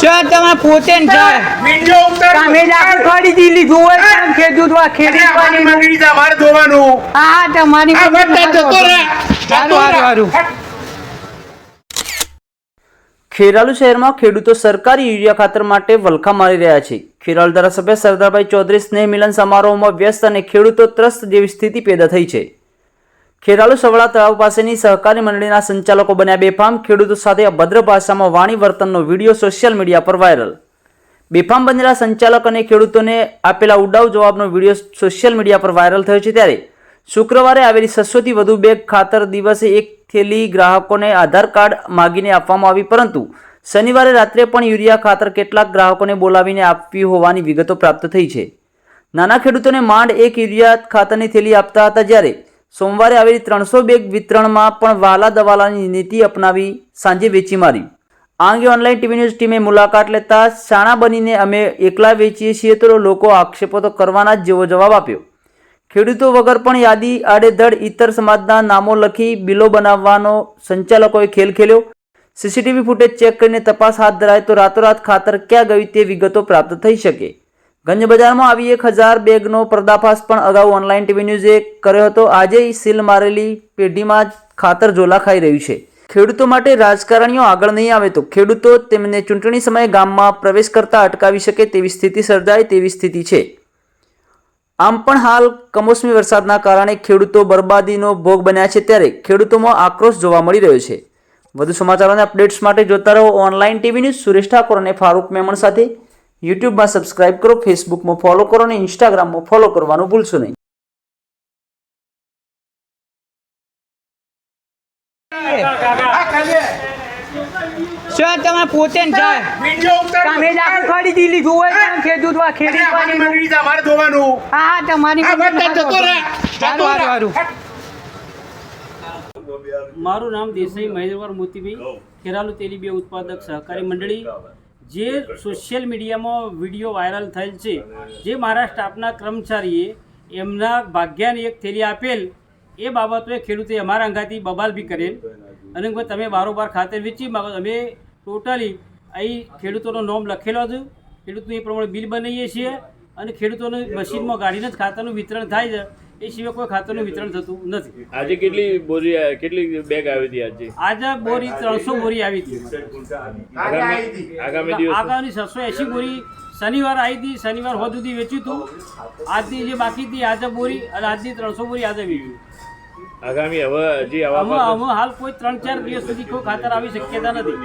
Sir તમે પોતે ને તમે જ આખું ખેડૂત વા ધોવાનું. હા તમારી ખેરાલુ શહેરમાં ખેડૂતો સરકારી યુરિયા ખાતર માટે વલખા મારી રહ્યા છે. ખેરાલુ ધારાસભ્ય સરદારભાઈ ચૌધરી સ્નેહ મિલન સમારોહમાં વ્યસ્ત અને ખેડૂતો ત્રસ્ત જેવી સ્થિતિ પેદા થઈ છે. ખેરાલુ સવળા તળાવ પાસેની સહકારી મંડળીના સંચાલકો બન્યા બેફામ ખેડૂતો સાથે અભદ્ર ભાષામાં વાણી વર્તનનો વીડિયો સોશિયલ મીડિયા પર વાયરલ. બેફામ બનેલા સંચાલક અને ખેડૂતોને આપેલા ઉડાવ જવાબનો વીડિયો સોશિયલ મીડિયા પર વાયરલ થયો છે ત્યારે શુક્રવારે આવેલી છસોથી વધુ બેગ ખાતર દિવસે એક થેલી ગ્રાહકોને આધાર કાર્ડ માગીને આપવામાં આવી, પરંતુ શનિવારે રાત્રે પણ યુરિયા ખાતર કેટલાક ગ્રાહકોને બોલાવીને આપવી હોવાની વિગતો પ્રાપ્ત થઈ છે. નાના ખેડૂતોને માંડ એક યુરિયા ખાતરની થેલી આપતા હતા જ્યારે સોમવારે આવેલી ત્રણસો બેગ વિતરણમાં પણ વાલા દવાલાની નીતિ અપનાવી સાંજે વેચી મારી. આ અંગે ઓનલાઈન ટીવી ન્યૂઝ ટીમે મુલાકાત લેતા શાણા બનીને અમે એકલા વેચીએ છીએ તો લોકો આક્ષેપો તો કરવાના જ જેવો જવાબ આપ્યો. ખેડૂતો વગર પણ યાદી, આડેધડ ઇતર સમાજના નામો લખી બિલો બનાવવાનો સંચાલકોએ ખેલ ખેલ્યો. સીસીટીવી ફૂટેજ ચેક કરીને તપાસ હાથ ધરાય તો રાતોરાત ખાતર ક્યાં ગયું તે વિગતો પ્રાપ્ત થઈ શકે. ગંજ બજારમાં આવી એક હજાર બેગનો પર્દાફાશ પણ અગાઉ ઓનલાઈન ટીવી ન્યૂઝે કર્યો હતો. આજે સીલ મારેલી પેઢીમાં જ ખાતર ઝોલા ખાઈ રહ્યું છે. ખેડૂતો માટે રાજકારણીઓ આગળ નહીં આવે તો ખેડૂતો તેમને ચૂંટણી સમયે ગામમાં પ્રવેશ કરતા અટકાવી શકે તેવી સ્થિતિ સર્જાય તેવી સ્થિતિ છે. આમ પણ હાલ કમોસમી વરસાદના કારણે ખેડૂતો બરબાદીનો ભોગ બન્યા છે ત્યારે ખેડૂતોમાં આક્રોશ જોવા મળી રહ્યો છે. વધુ સમાચારોના અપડેટ્સ માટે જોતા રહો online TV news Suresh Thakor અને ફારૂક મેમણ સાથે યુટ્યુબમાં સબસ્ક્રાઇબ કરો ફેસબુકમાં ફોલો કરો અને ઇન્સ્ટાગ્રામમાં ફોલો કરવાનું ભૂલશો નહીં. સર તમે પોતે તમે જ આખું ખરીદી લીધું હોય ખેડૂત વા ધોવાનું. હા તમારી મારું નામ દેસાઈ મહેન્દ્રવર મોતીભાઈ. ખેરાલુ તેલીબી ઉત્પાદક સહકારી મંડળી. જે સોશિયલ મીડિયામાં વીડિયો વાયરલ થયેલ છે, જે મારા સ્ટાફના કર્મચારીએ એમના ભાગ્યાને એક થેલી આપેલ, એ બાબતોએ ખેડૂતે અમારા અંગાથી બબાલ બી કરેલ. અને તમે બારોબાર ખાતર વેચી માગો અમે ટોટલી અહીં ખેડૂતોનો નોમ લખેલો હતું ખેડૂતનું એ પ્રમાણે બિલ બનાવીએ છીએ. અને ખેડૂતોને મશીનમાં ગાડીને જ ખાતરનું વિતરણ થાય છે એ સિવાય કોઈ ખાતરનું વિતરણ થતું નથી. આજે કેટલી બોરી કેટલી બેગ આવી હતી આજે? આજે બોરી ત્રણસો બોરી આવી હતી. આગામી છસો એસી બોરી શનિવાર આવી હતી શનિવાર હોદ સુધી વેચ્યું હતું. આજની જે બાકી હતી આજે બોરી અને આજની ત્રણસો બોરી આજે વેચ્યું. આગામી હવે હજી આવા હાલ કોઈ ત્રણ ચાર દિવસ સુધી કોઈ ખાતર આવી શક્યતા નથી.